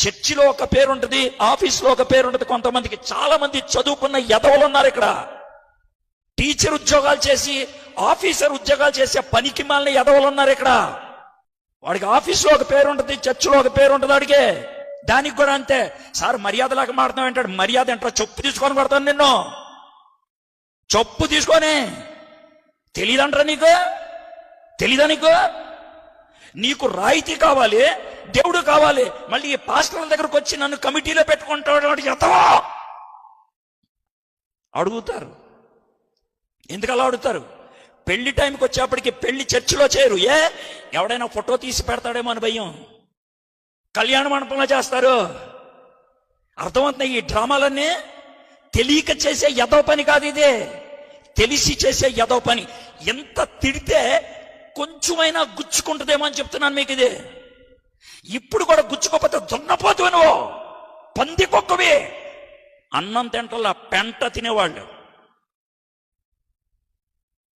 చర్చిలో ఒక పేరు ఉంటుంది ఆఫీస్లో ఒక పేరు ఉంటుంది కొంతమందికి చాలా మంది చదువుకున్న ఎదవలు ఉన్నారు ఇక్కడ. టీచర్ ఉద్యోగాలు చేసి ఆఫీసర్ ఉద్యోగాలు చేసే పనికి మాలిన ఎదవలు ఉన్నారు ఇక్కడ. వాడికి ఆఫీస్లో ఒక పేరు ఉంటుంది చర్చిలో ఒక పేరు ఉంటుంది వాడికి దానికి కూడా అంతే. సార్ మర్యాద లాగా మాడతాం ఏంటాడు మర్యాద ఏంటో చెప్పు తీసుకొని కొడతాను నిన్ను. చెప్పు తీసుకొని. తెలియదంటారా నీకు? తెలీదా నీకు? నీకు రాయితీ కావాలి దేవుడు కావాలి. మళ్ళీ ఈ పాస్టర్ల దగ్గరకు వచ్చి నన్ను కమిటీలో పెట్టుకుంటాడు వాడికి అడుగుతారు. ఎందుకు అలా అడుగుతారు? పెళ్ళి టైంకి వచ్చేప్పటికి పెళ్ళి చర్చిలో చేయరు ఏ? ఎవడైనా ఫోటో తీసి పెడతాడేమో అని భయం. కళ్యాణ మండపంలో చేస్తారు. అర్థమవుతున్నాయి ఈ డ్రామాలన్నీ? తెలియక చేసే యదో పని కాదు ఇదే. తెలిసి చేసే యదో పని. ఎంత తిడితే కొంచెమైనా గుచ్చుకుంటుందేమో అని చెప్తున్నాను మీకు ఇది. ఇప్పుడు కూడా గుచ్చుకోకపోతే దున్నపోతువు నువ్వు. పంది కుక్కవి. అన్నం తింటల్లా పెంట తినేవాళ్ళు.